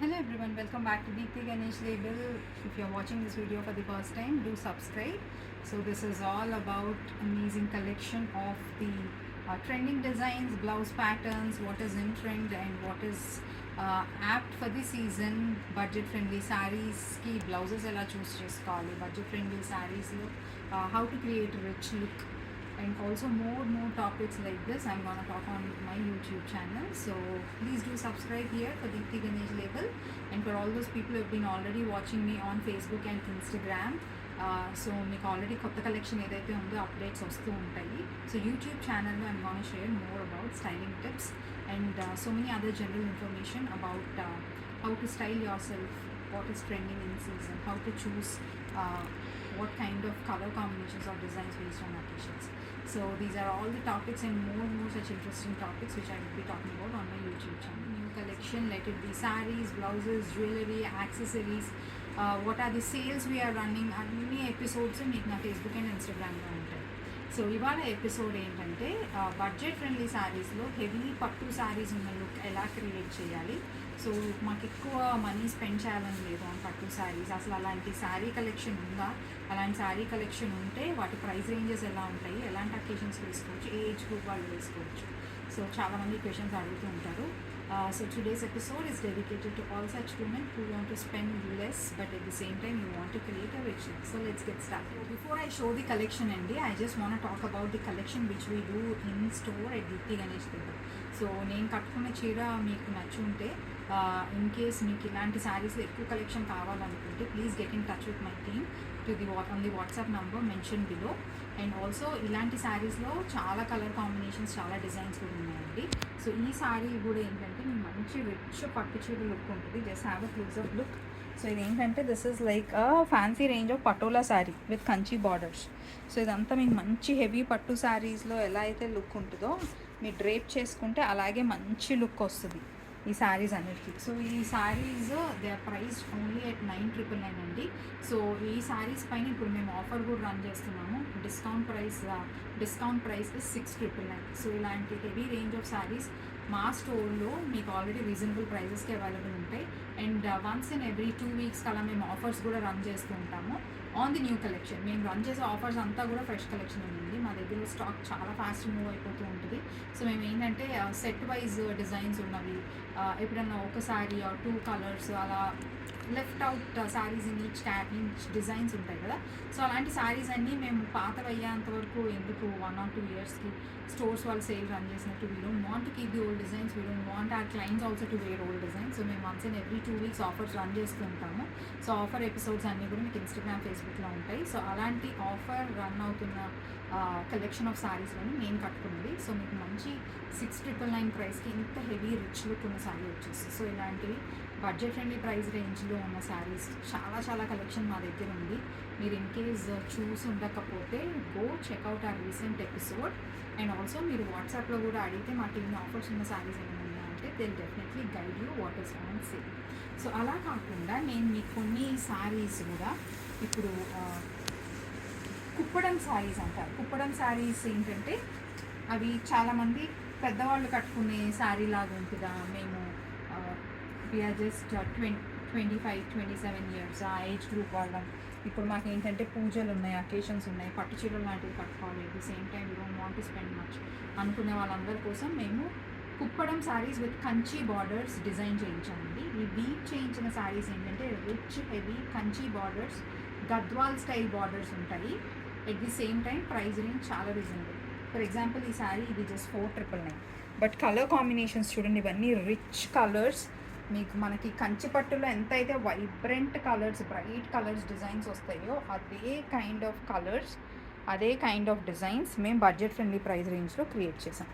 Hello everyone, welcome back to Deepthi Ganesh Label. If you're watching this video for the first time, do subscribe. So this is all about amazing collection of the uh, trending designs, blouse patterns, what is in trend and what is uh, apt for the season, budget friendly sarees ki blouses ela choose just call it budget friendly sarees look, uh, how to create a rich look and also more more topics like this i'm going to talk on my youtube channel so please do subscribe here for Deepthi Ganesh label and for all those people who have been already watching me on facebook and instagram so మీకు already కొత్త collection ఏదైతే ఉందో updates వస్తూ ఉంటాయి so YouTube ఛానల్లో I'm gonna share more about styling tips and so many other general information about how to style yourself what is trending in season, how to choose uh, what kind of color combinations or designs based on occasions. So these are all the topics and more and more such interesting topics which I will be talking about on my YouTube channel. New collection, let it be saris, blouses, jewelry, accessories. Uh, what are the sales we are running? Are many episodes in Meghna Facebook and Instagram. So ఇవాళ episode ఏంటంటే budget friendly శారీస్లో heavy పట్టు శారీస్ ఉన్న look ఎలా create చేయాలి? So మాకు ఎక్కువ money spend చేయాలని లేదు అని పట్టు శారీస్ అసలు అలాంటి శారీ కలెక్షన్ ఉందా? అలాంటి శారీ కలెక్షన్ ఉంటే వాటి ప్రైస్ రేంజెస్ ఎలా ఉంటాయి? ఎలాంటి అకేషన్స్ వేసుకోవచ్చు? ఏ ఏజ్ గ్రూప్ వాళ్ళు వేసుకోవచ్చు? సో చాలామంది క్వశ్చన్స్ అడుగుతూ ఉంటారు. Uh, so today's episode is dedicated to all such women who want to spend less but at the same time you want to create a rich life. So let's get started. Before I show the collection and I just want to talk about the collection which we do in store at Deepthi Ganesh Temple. So నేను కట్టుకున్న చీర మీకు నచ్చి ఉంటే in case మీకు ఇలాంటి శారీస్లో ఎక్కువ కలెక్షన్ కావాలనుకుంటే please get in touch with my team to the what on the WhatsApp number mention below and also ఇలాంటి శారీస్లో చాలా కలర్ కాంబినేషన్స్ చాలా డిజైన్స్ కూడా ఉన్నాయండి. సో ఈ శారీ కూడా ఏంటంటే మీకు మంచి రిచ్ పట్టు చీర లుక్ ఉంటుంది. Just have a close up look so ఇది ఏంటంటే this is like a fancy range of Patola sari with Kanchi borders so ఇదంతా మీకు మంచి హెవీ పట్టు శారీస్లో ఎలా అయితే లుక్ ఉంటుందో మీరు డ్రేప్ చేసుకుంటే అలాగే మంచి లుక్ వస్తుంది ఈ శారీస్ అన్నిటికీ. సో ఈ saris they are price only at nine triple nine అండి. సో ఈ శారీస్ పైన ఇప్పుడు మేము ఆఫర్ కూడా రన్ చేస్తున్నాము. Discount price discount price six triple nine. So ఇలాంటి హెవీ రేంజ్ ఆఫ్ శారీస్ మా స్టోర్లో మీకు ఆల్రెడీ రీజనబుల్ ప్రైజెస్కి అవైలబుల్ ఉంటాయి. And once in every two weeks అలా మేము ఆఫర్స్ కూడా రన్ చేస్తూ ఉంటాము. On the new collection. మేము రన్ చేసే ఆఫర్స్ అంతా కూడా ఫ్రెష్ కలెక్షన్ ఉంది దగ్గర స్టాక్ చాలా ఫాస్ట్ మూవ్ అయిపోతూ ఉంటుంది. సో మేము ఏంటంటే సెట్ వైజ్ డిజైన్స్ ఉన్నవి. ఎప్పుడన్నా ఒక శారీ టూ కలర్స్ అలా left out saris in each each designs ఉంటాయి కదా. సో అలాంటి శారీస్ అన్నీ మేము పాతవి అయ్యేంత వరకు ఎందుకు వన్ ఆర్ టూ ఇయర్స్కి స్టోర్స్ వాళ్ళు సేల్ రన్ చేసినట్టు we don't want keep the old designs we don't want our clients also to wear old designs so మేము once in every two weeks offers run చేస్తూ ఉంటాము. So offer episodes అన్నీ కూడా మీకు Instagram ఫేస్బుక్లో ఉంటాయి. So అలాంటి ఆఫర్ రన్ అవుతున్న కలెక్షన్ ఆఫ్ శారీస్లోని నేను కట్టుకున్నది. సో మీకు మంచి సిక్స్ ట్రిపుల్ నైన్ ప్రైస్కి ఇంత హెవీ రిచ్ లుక్ ఉన్న శారీ వచ్చేసి. సో ఇలాంటివి బడ్జెట్ ఫ్రెండ్లీ ప్రైస్ రేంజ్లో ఉన్న శారీస్ చాలా చాలా కలెక్షన్ మా దగ్గర ఉంది. మీరు ఇన్ కేస్ చూసి ఉండకపోతే go check out a recent episode and also మీరు వాట్సాప్లో కూడా అడిగితే మాకు ఇన్ని ఆఫర్స్ ఉన్న శారీస్ ఏమైనా ఉన్నాయంటే then definitely guide you what is on sale so అలా కాకుండా నేను మీకు కొన్ని శారీస్ కూడా ఇప్పుడు uh, కుప్పడం శారీస్ అంటారు. కుప్పడం శారీస్ ఏంటంటే అవి చాలామంది పెద్దవాళ్ళు కట్టుకునే శారీ లాగా ఉంటుందా? మేము we are just twenty twenty five twenty seven years ఆ ఏజ్ గ్రూప్ వాళ్ళం. ఇప్పుడు మాకు ఏంటంటే పూజలు ఉన్నాయి. అకేషన్స్ ఉన్నాయి పట్టు చీరలు లాంటివి కట్టుకోవాలి. At the same time you don't want to spend much అనుకునే వాళ్ళందరి కోసం మేము Kuppadam saris with Kanchi borders design చేయించామండి. ఈ వీక్ చేయించిన శారీస్ ఏంటంటే rich heavy Kanchi borders Gadwal style borders ఉంటాయి. At the same time price range చాలా రీజనబుల్ ఫర్ ఎగ్జాంపుల్ ఈ శారీ ఇది just four triple nine but colour combinations చూడండి ఇవన్నీ రిచ్ కలర్స్ మీకు మనకి కంచి పట్టులో ఎంత అయితే vibrant colours bright colours designs వస్తాయో అదే కైండ్ ఆఫ్ కలర్స్ అదే కైండ్ ఆఫ్ డిజైన్స్ మేము బడ్జెట్ ఫ్రెండ్లీ ప్రైస్ రేంజ్లో క్రియేట్ చేసాం.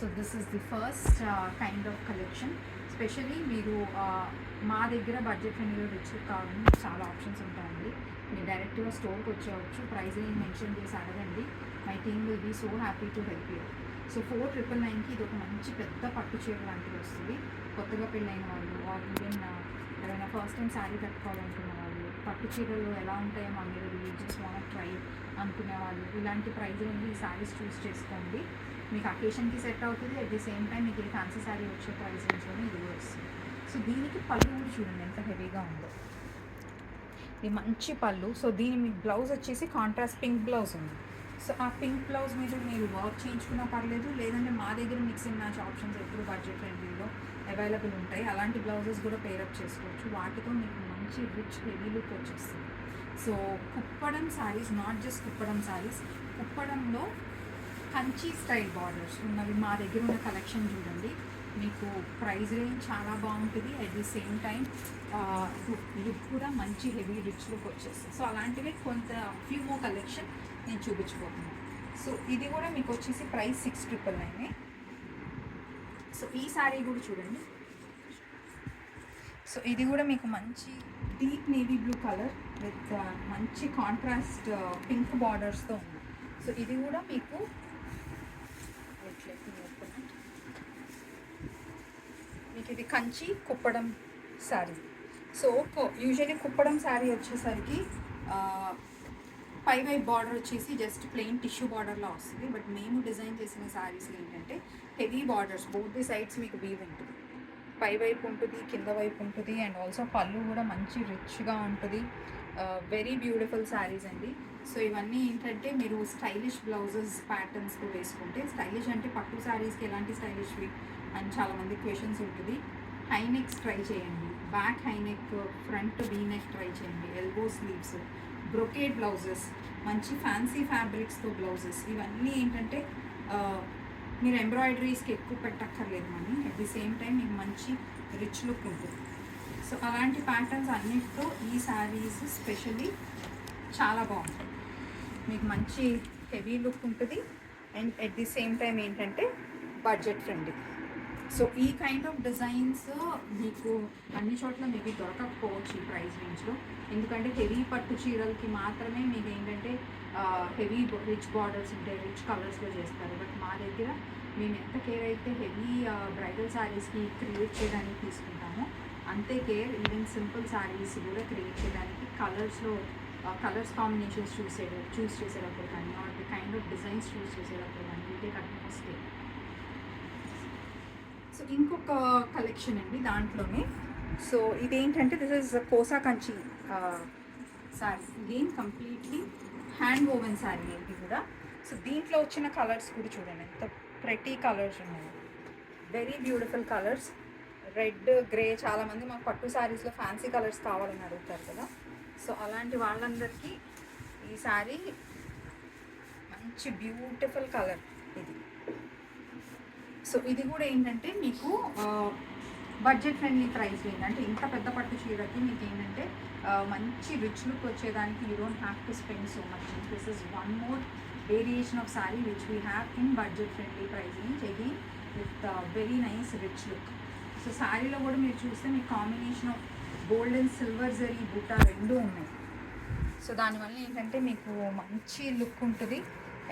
So this is the first kind of collection specially మీరు uh, మా దగ్గర బడ్జెట్ ఫ్రెండ్లీలో రిచ్ కావాలని చాలా ఆప్షన్స్ ఉంటాయండి. మీరు డైరెక్ట్గా స్టోర్కి వచ్చేవచ్చు ప్రైస్ రేంజ్ మెన్షన్ చేసి అడగండి. My team will be so happy to help you so four triple నైన్కి ఇది ఒక మంచి పెద్ద పట్టు చీర లాంటిది వస్తుంది. కొత్తగా పెళ్ళైన వాళ్ళు ఆర్ ఈవెన్ ఎవరైనా ఫస్ట్ టైం శారీ కట్టుకోవాలనుకున్న వాళ్ళు పట్టు చీరలు ఎలా ఉంటాయో మా మీద జస్ట్ వాన్ ట్రై అనుకునే వాళ్ళు ఇలాంటి ప్రైజ్ రేంజ్ ఈ శారీస్ చూస్ చేసుకోండి. మీకు అకేషన్కి సెట్ అవుతుంది అట్ ది సేమ్ టైం మీకు ఏ ఫ్యాన్సీ శారీ వచ్చే ప్రైస్ రేంజ్లోనే ఇది కూడా వస్తుంది. సో దీనికి పళ్ళు కూడా చూడండి ఎంత హెవీగా ఉందో. ఇది మంచి పళ్ళు. సో దీని మీకు బ్లౌజ్ వచ్చేసి కాంట్రాస్ట్ పింక్ బ్లౌజ్ ఉంది. సో ఆ పింక్ బ్లౌజ్ మీద మీరు వర్క్ చేయించుకున్నా పర్లేదు లేదంటే మా దగ్గర మిక్స్ అండ్ మ్యాచ్ ఆప్షన్స్ ఎప్పుడు బడ్జెట్ ఫ్రెండ్లీలో అవైలబుల్ ఉంటాయి. అలాంటి బ్లౌజెస్ కూడా పేరప్ చేసుకోవచ్చు. వాటితో మీకు మంచి రిచ్ హెవీ లుక్ వచ్చేస్తుంది. So Kuppadam saris not just Kuppadam saris కుప్పడంలో Kanchi style borders ఉన్నవి మా దగ్గర ఉన్న కలెక్షన్ చూడండి. మీకు ప్రైస్ రేంజ్ చాలా బాగుంటుంది. At the same time look కూడా మంచి హెవీ రిచ్ లుక్ వచ్చేస్తుంది. సో అలాంటివి కొంత ఫ్యూ మో కలెక్షన్ నేను చూపించబోతున్నాను సో ఇది కూడా మీకు వచ్చేసి price six triple nine so ఈ శారీ కూడా చూడండి. సో ఇది కూడా మీకు మంచి deep navy blue colour with మంచి కాంట్రాస్ట్ పింక్ బార్డర్స్తో ఉంది. సో ఇది కూడా మీకు మీకు ఇది కంచి కుప్పడం శారీ. సో యూజువల్లీ కుప్పడం శారీ వచ్చేసరికి పై వైపు బార్డర్ వచ్చేసి జస్ట్ ప్లెయిన్ టిష్యూ బార్డర్లో వస్తుంది. బట్ మేము డిజైన్ చేసిన శారీస్ ఏంటంటే heavy borders both the sides మీకు వీవ్ ఉంటుంది. పై వైపు ఉంటుంది కింద వైపు ఉంటుంది అండ్ ఆల్సో పళ్ళు కూడా మంచి రిచ్గా ఉంటుంది. వెరీ బ్యూటిఫుల్ శారీస్ అండి. సో ఇవన్నీ ఏంటంటే మీరు స్టైలిష్ బ్లౌజెస్ ప్యాటర్న్స్తో వేసుకుంటే స్టైలిష్ అంటే పట్టు శారీస్కి ఎలాంటి స్టైలిష్వి అని చాలామంది క్వశ్చన్స్ ఉంటుంది. హై నెక్స్ ట్రై చేయండి. Back high neck front V neck try చేయండి. ఎల్బో స్లీవ్స్ బ్రొకేడ్ బ్లౌజెస్ మంచి ఫ్యాన్సీ ఫ్యాబ్రిక్స్తో బ్లౌజెస్ ఇవన్నీ ఏంటంటే మీరు ఎంబ్రాయిడరీస్కి ఎక్కువ పెట్టక్కర్లేదు money. At the same time మీకు మంచి రిచ్ లుక్ ఉంటుంది. సో అలాంటి ప్యాటర్న్స్ అన్నిటితో ఈ శారీస్ స్పెషల్లీ చాలా బాగుంటుంది మీకు మంచి హెవీ లుక్ ఉంటుంది. And at the same time ఏంటంటే బడ్జెట్ ఫ్రెండ్లీ సో ఈ కైండ్ ఆఫ్ డిజైన్స్ మీకు అన్ని చోట్ల మీకు దొరకకపోవచ్చు ఈ ప్రైస్ రేంజ్లో ఎందుకంటే హెవీ పట్టు చీరలకి మాత్రమే మీకు ఏంటంటే హెవీ రిచ్ బార్డర్స్ ఉంటాయి రిచ్ కలర్స్లో చేస్తారు. బట్ మా దగ్గర మేము ఎంత కేర్ అయితే హెవీ బ్రైడల్ శారీస్కి క్రియేట్ చేయడానికి తీసుకుంటామో అంతే కేర్ ఈవెన్ సింపుల్ శారీస్ కూడా క్రియేట్ చేయడానికి కలర్స్లో కలర్స్ కాంబినేషన్స్ చూసే చూస్ చేసేటప్పుడు కానీ are the kind of designs choose చేసేటప్పుడు కానీ we take utmost care so ఇంకొక కలెక్షన్ అండి దాంట్లోనే. సో ఇదేంటంటే దిస్ ఇస్ కోసా కంచి శారీ ఇదేం కంప్లీట్లీ హ్యాండ్ ఓవెన్ శారీ ఇది కూడా. సో దీంట్లో వచ్చిన కలర్స్ కూడా చూడండి. ఎంత ప్రెటీ కలర్స్ ఉన్నాయి. Very beautiful colours red grey చాలామంది మాకు పట్టు శారీస్లో ఫ్యాన్సీ కలర్స్ కావాలని అడుగుతారు కదా. సో అలాంటి వాళ్ళందరికీ ఈ శారీ మంచి బ్యూటిఫుల్ కలర్ ఇది. సో ఇది కూడా ఏంటంటే మీకు బడ్జెట్ ఫ్రెండ్లీ ప్రైస్ ఏంటంటే ఇంత పెద్ద పట్టు చీరకి మీకు ఏంటంటే మంచి రిచ్ లుక్ వచ్చేదానికి you don't have to spend so much this is one more variation of sari which we have in budget friendly price range again with very nice rich look so శారీలో కూడా మీరు చూస్తే మీకు combination of gold and silver zari బుట్ట రెండు ఉన్నాయి. So దానివల్ల ఏంటంటే మీకు మంచి లుక్ ఉంటుంది.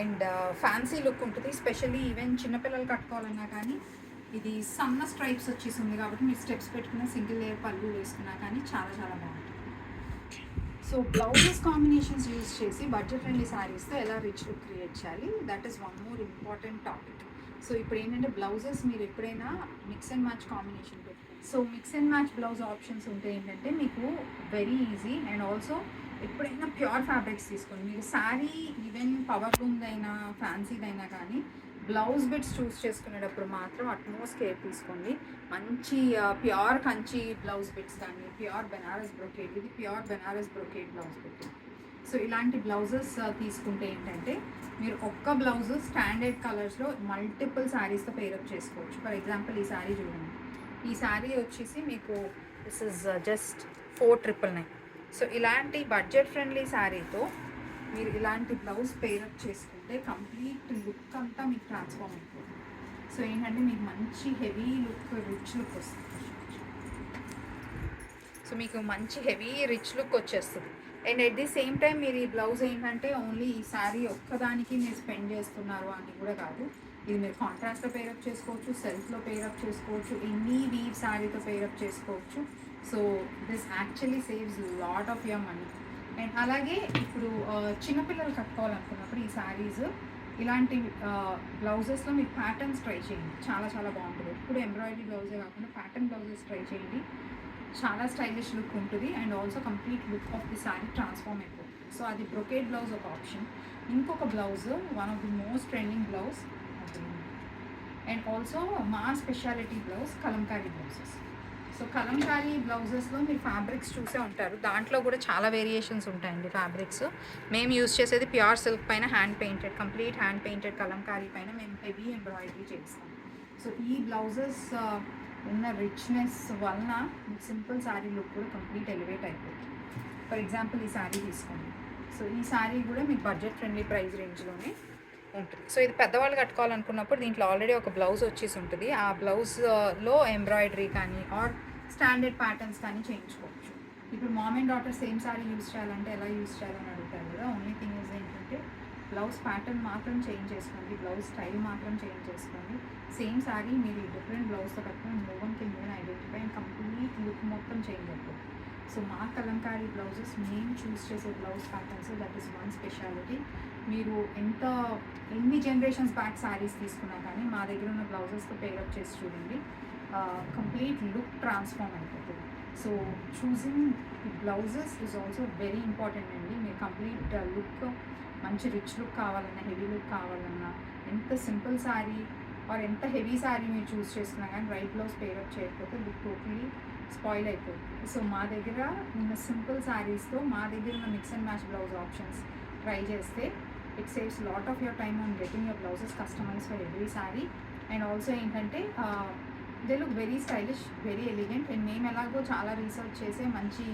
అండ్ ఫ్యాన్సీ లుక్ ఉంటుంది. స్పెషల్లీ ఈవెన్ చిన్నపిల్లలు కట్టుకోవాలన్నా కానీ ఇది సన్న స్ట్రైప్స్ వచ్చేసింది కాబట్టి మీరు స్టెప్స్ పెట్టుకున్న సింగిల్ లేయర్ పళ్ళు వేసుకున్నా కానీ చాలా చాలా బాగుంటుంది. సో బ్లౌజెస్ కాంబినేషన్స్ యూజ్ చేసి బడ్జెట్ ఫ్రెండ్లీ శారీస్తో ఎలా రిచ్ లుక్ క్రియేట్ చేయాలి that is one more important topic so ఇప్పుడు ఏంటంటే బ్లౌజెస్ మీరు ఎప్పుడైనా mix and match combination so mix and match blouse options ఉంటే ఏంటంటే మీకు వెరీ ఈజీ అండ్ ఆల్సో ఎప్పుడైనా ప్యూర్ ఫ్యాబ్రిక్స్ తీసుకోండి. మీరు శారీ ఈవెన్ పవర్ లూమ్దైనా ఫ్యాన్సీదైనా కానీ బ్లౌజ్ బిట్స్ చూస్ చేసుకునేటప్పుడు మాత్రం అట్మోస్ట్ కేర్ తీసుకోండి. మంచి uh, pure Kanchi blouse bits కానీ ప్యూర్ బెనారస్ బ్రొకేడ్ ఇది pure Benaras brocade blouse bit so ఇలాంటి బ్లౌజెస్ uh, తీసుకుంటే ఏంటంటే మీరు ఒక్క బ్లౌజ్ స్టాండర్డ్ కలర్స్లో మల్టిపుల్ శారీస్తో పేరప్ చేసుకోవచ్చు. ఫర్ ఎగ్జాంపుల్ ఈ శారీ చూడండి. ఈ శారీ వచ్చేసి మీకు this is just four triple nine so ఇలాంటి బడ్జెట్ ఫ్రెండ్లీ శారీతో మీరు ఇలాంటి బ్లౌజ్ పేరప్ చేసుకుంటే కంప్లీట్ లుక్ అంతా మీకు ట్రాన్స్ఫార్మ్ అయిపోతుంది. సో ఏంటంటే మీకు మంచి హెవీ లుక్ రిచ్ లుక్ వస్తుంది. సో మీకు మంచి హెవీ రిచ్ లుక్ వచ్చేస్తుంది. And at the same time మీరు ఈ బ్లౌజ్ ఏంటంటే ఓన్లీ ఈ శారీ ఒక్కదానికి మీరు స్పెండ్ చేస్తున్నారు అని కూడా కాదు. ఇది మీరు కాంట్రాక్ట్లో పేరప్ చేసుకోవచ్చు సెల్ఫ్లో పేరప్ చేసుకోవచ్చు ఎన్ని వీవ్ శారీతో పేరప్ చేసుకోవచ్చు. So this actually saves lot of your money and అలాగే ఇప్పుడు uh, చిన్నపిల్లలు కట్టుకోవాలనుకున్నప్పుడు ఈ శారీస్ ఇలాంటి uh, బ్లౌజెస్లో మీరు ప్యాటర్న్స్ ట్రై చేయండి. చాలా చాలా బాగుంటుంది. ఎప్పుడు ఎంబ్రాయిడరీ బ్లౌజే కాకుండా ప్యాటర్న్ బ్లౌజెస్ ట్రై చేయండి. చాలా స్టైలిష్ లుక్ ఉంటుంది. And also complete look of the sari transform అయిపోతుంది. సో అది బ్రొకేడ్ బ్లౌజ్ ఒక ఆప్షన్ ఇంకొక blouse one of the most trending blouse and also మా speciality blouse Kalamkari blouses so Kalamkari బ్లౌజెస్లో మీరు fabrics చూసే ఉంటారు. దాంట్లో కూడా చాలా వేరియేషన్స్ ఉంటాయండి ఫ్యాబ్రిక్స్. మేము యూజ్ చేసేది ప్యూర్ సిల్క్ పైన hand painted complete hand painted Kalamkari పైన మేము హెవీ ఎంబ్రాయిడరీ చేస్తాం. సో ఈ బ్లౌజెస్ uh, ఉన్న రిచ్నెస్ వలన సింపుల్ శారీ లుక్ కూడా కంప్లీట్ ఎలివేట్ అయిపోతుంది. ఫర్ ఎగ్జాంపుల్ ఈ శారీ తీసుకోండి. సో ఈ శారీ కూడా మీకు బడ్జెట్ ఫ్రెండ్లీ ప్రైస్ రేంజ్లోనే ఉంటుంది. సో ఇది పెద్దవాళ్ళు కట్టుకోవాలనుకున్నప్పుడు దీంట్లో ఆల్రెడీ ఒక బ్లౌజ్ వచ్చేసి ఉంటుంది. ఆ బ్లౌజ్లో uh, ఎంబ్రాయిడరీ కానీ ఆర్ స్టాండర్డ్ ప్యాటర్న్స్ కానీ చేయించుకోవచ్చు. ఇప్పుడు mom and daughter same sari use చేయాలంటే ఎలా యూజ్ చేయాలని అడుగుతారు కదా? ఓన్లీ థింగ్ ఇస్ ఏంటంటే బ్లౌజ్ ప్యాటర్న్ మాత్రం చేంజ్ చేసుకోండి. బ్లౌజ్ స్టైల్ మాత్రం చేంజ్ చేసుకోండి. సేమ్ సారీ మీరు డిఫరెంట్ బ్లౌజ్తో కట్టుకుని no one can identify and complete look మొత్తం చేంజ్ అయిపోతుంది. సో మా కలంకారీ బ్లౌజెస్ మేము చూస్ చేసే blouse patterns that is one speciality మీరు ఎంత ఎన్ని జనరేషన్స్ బ్యాక్ శారీస్ తీసుకున్నా కానీ మా దగ్గర ఉన్న బ్లౌజెస్తో పేరప్ చేసి చూడండి. కంప్లీట్ లుక్ ట్రాన్స్ఫార్మ్ అయిపోతుంది. So choosing blouses is also very important అండి. మీరు కంప్లీట్ లుక్ uh, మంచి రిచ్ లుక్ కావాలన్నా హెవీ లుక్ కావాలన్నా ఎంత సింపుల్ శారీ ఆర్ ఎంత హెవీ శారీ మీరు చూస్ చేసుకున్నా కానీ రైట్ బ్లౌజ్ పేరప్ చేయకపోతే లుక్ టోటలీ స్పాయిల్ అయిపోతుంది. సో మా దగ్గర ఉన్న సింపుల్ శారీస్తో మా దగ్గర ఉన్న mix and match blouse options try చేస్తే it saves lot of your time on getting your blouses customise for every sari and also ఏంటంటే they look very stylish very elegant and మేము ఎలాగో చాలా రీసెర్చ్ చేసి మంచి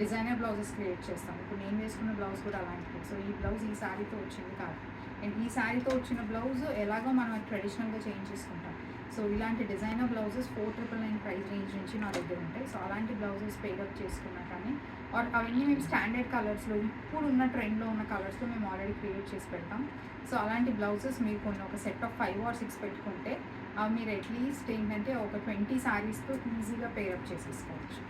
డిజైనర్ బ్లౌజెస్ క్రియేట్ చేస్తాం. ఇప్పుడు నేను వేసుకున్న బ్లౌజ్ కూడా అలాంటిది. సో ఈ బ్లౌజ్ ఈ శారీతో వచ్చింది కాదు. అండ్ ఈ శారీతో వచ్చిన బ్లౌజ్ ఎలాగో మనం ట్రెడిషనల్గా చేంజ్ చేసుకుంటాం. సో ఇలాంటి designer blouses four triple nine price range నుంచి నా దగ్గర ఉంటాయి. సో అలాంటి బ్లౌజెస్ పేడప్ చేసుకున్నా కానీ ఆర్ అవన్నీ మేము స్టాండర్డ్ కలర్స్లో ఇప్పుడు ఉన్న ట్రెండ్లో ఉన్న కలర్స్లో మేము ఆల్రెడీ క్రియేట్ చేసి పెడతాం. సో అలాంటి బ్లౌజెస్ మీరు కొన్ని ఒక set of five or six పెట్టుకుంటే అవి మీరు అట్లీస్ట్ ఏంటంటే ఒక ట్వంటీ శారీస్తో ఈజీగా పేరప్ చేసేసుకోవచ్చు.